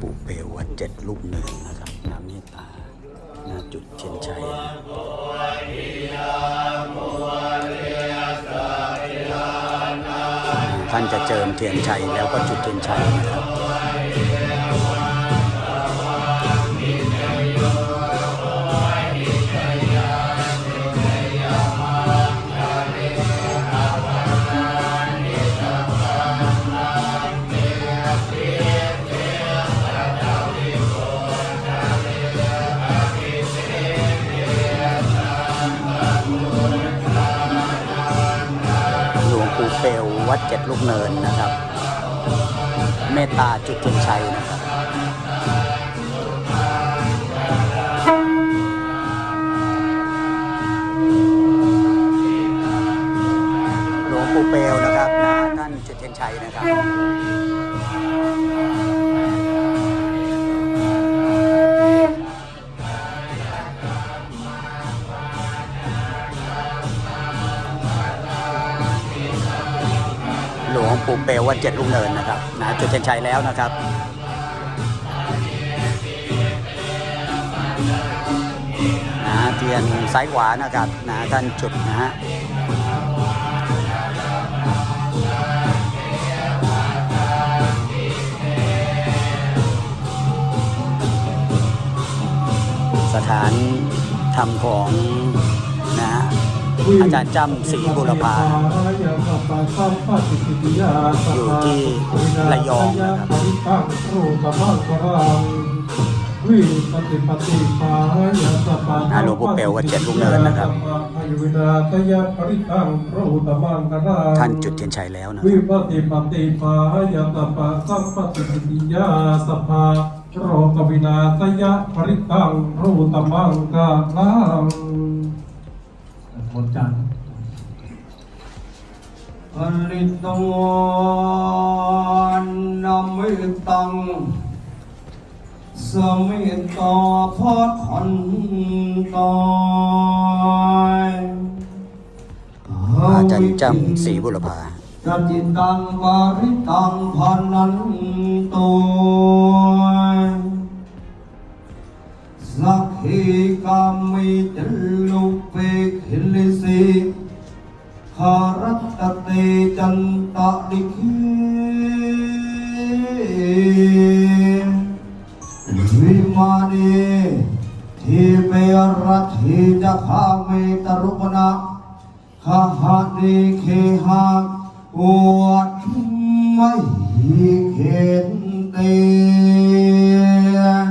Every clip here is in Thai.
ปู่เปลววัดเจ็ดลูกหนึ่งนะครับน้ำเมตตาหน้าจุดเชียนชัยท่านจะเจิมเทียนชัยแล้วก็จุดเทียนชัยนะครับ ปู่เปลววัดเจ็ดลูกเนินนะครับ เมตตาจุดเทียนชัยนะครับหลวงปู่เปลวนะครับนะท่านจุดเทียนชัยนะครับ เปลววัดเจ็ดลูกเนินนะครับนะจุดเทียนชัยแล้วนะครับนะเทียนซ้ายขวานะครับนะท่านจุดนะฮะสถานธรรมของ อาจารย์จำศรีบุรพาอยู่ที่ระยองนะครับวิปฏิปฏิปายาสปาอ่าหลวงปู่เปลววัดเจ็ดลูกเนินนะครับ ท่านจุดเทียนชัยแล้วนะวิรับปฏิปฏิปายาสปาสัมปติปิยาสภาโรกวินาตยาปริตังระอุตมังกาลัง หมดจันผลิตวันนามิตังสมิตาพัดขันตายอาจารย์จำศรีบุรพาจัจิตังบาริตังพันนันตุสัก ขีกามิจลุเปขิลิสิคารัตเตจันตะดิคิวิมานีทีเปรัติจะขาเมตรุปนาข้าหาดีเคหาอวดไม่เข็นเตยง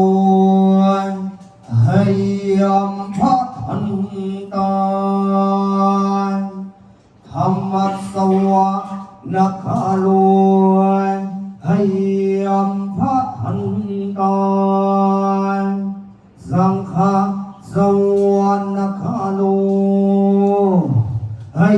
ยมพัทันตานธรรมสวรรคารวนให้ยมพัทันตานสังฆสวรรคาโลให้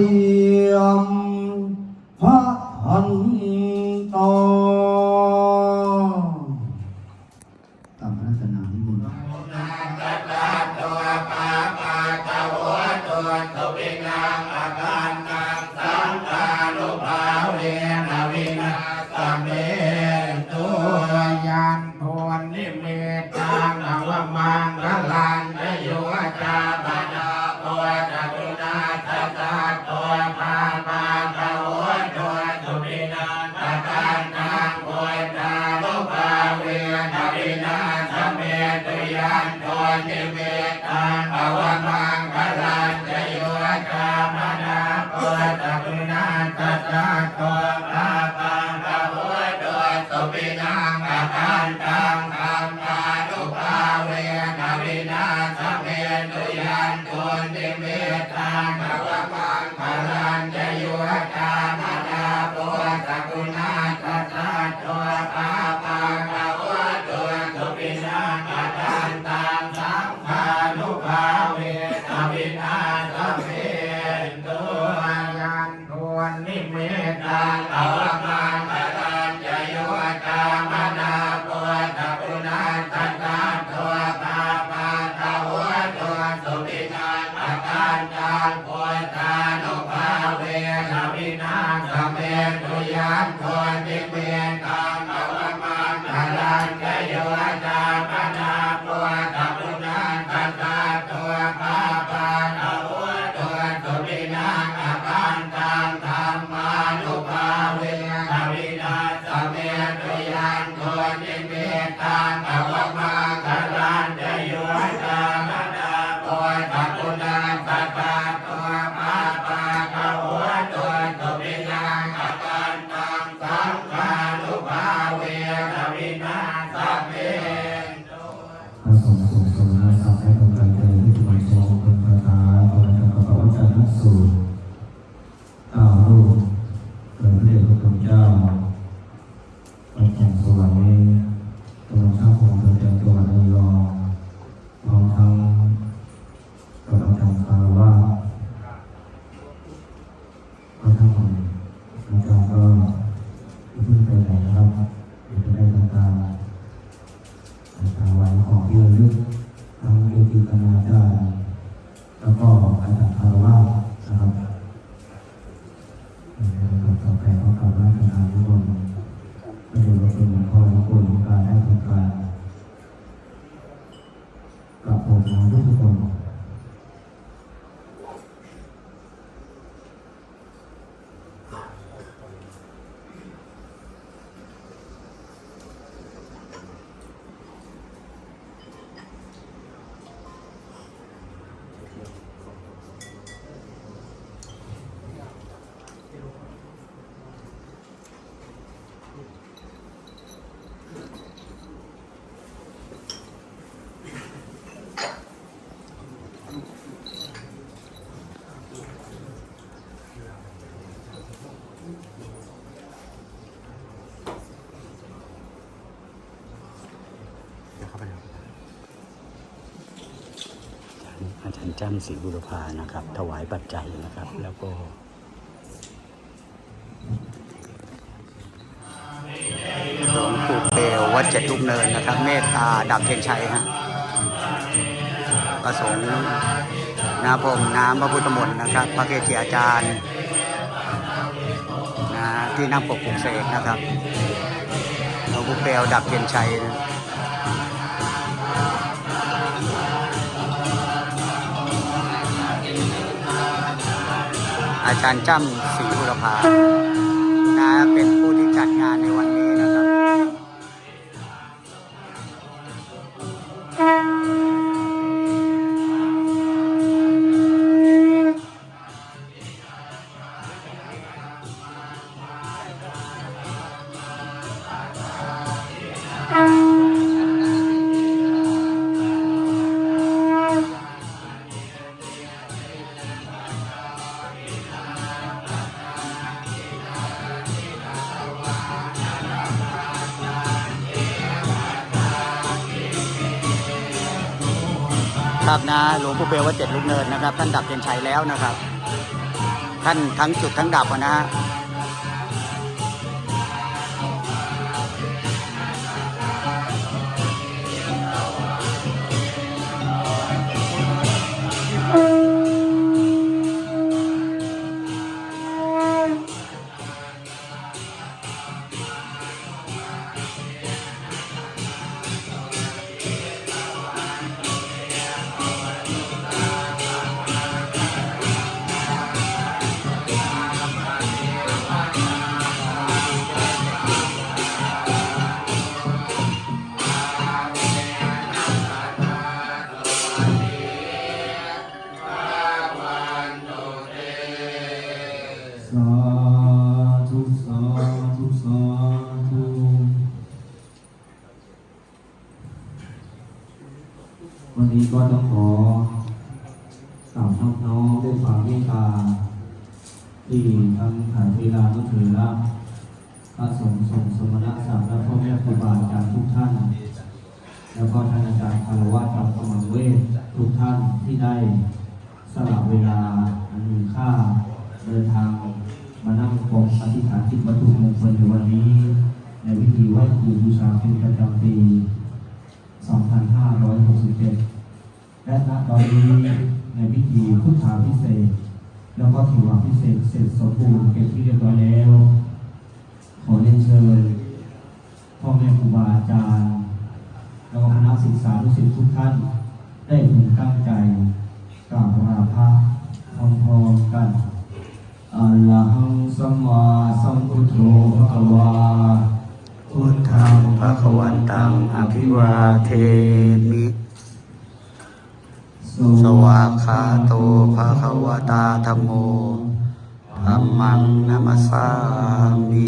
พระสงฆ์ทรงกรุณาทำให้ตรงกัน จารย์จ้ำศรีบุรพานะครับ ถวายปัจจัยนะครับ แล้วก็หลวงปู่เปลววัดเจ็ดลูกเนินนะครับ เมตตาดับเทียนชัยฮะประสงค์นาพรมน้ำพระพุทธมนต์นะครับ พระเกจิอาจารย์นะที่นั่งปกปลุกเสกนะครับหลวงปู่เปลวดับเทียนชัยนะ จารย์จ้ำศรีบุรพานะเป็นผู้ที่จัดงานในวัน ครับนะหลวงปู่เปลว่าเจ็ดลูกเนินนะครับ ท่านดับเทียนชัยแล้วนะครับ ท่านทั้งจุดทั้งดับนะฮะอ ระสงฆ์ทรงสมณะสามและพ่อแม่ครูบาอาจารย์ทุกท่าน แล้วก็ท่านอาจารย์คารวะธรรมกมังเวททุกท่านที่ได้สละเวลาอันมีค่าเดินทางมานั่งกองปฏิฐานจิตวัตถุมงคลในวันนี้ ในวิธีไหว้ครูบูชาเป็นประจำปี 2567 และณตอนนี้ในวิธีพุทธาพิเศษ แล้วก็ถือว่าพิเศษเสร็จสมบูรณ์เป็นที่เรียบร้อยแล้ว ขอเรียนเชิญพ่อแม่ครูบาอาจารย์แล้วก็คณะศิกษาทุกสิษย์ทุกท่าน ได้พึงตั้งใจกราบราพระพร้อมๆกันอัลลังสัมมาสัมพุทโธภะะวาพุทธังภะควันตังอภิวาเทมิสวาคาโตภะคะวตาธรรมโมธรรมังนัมสามิ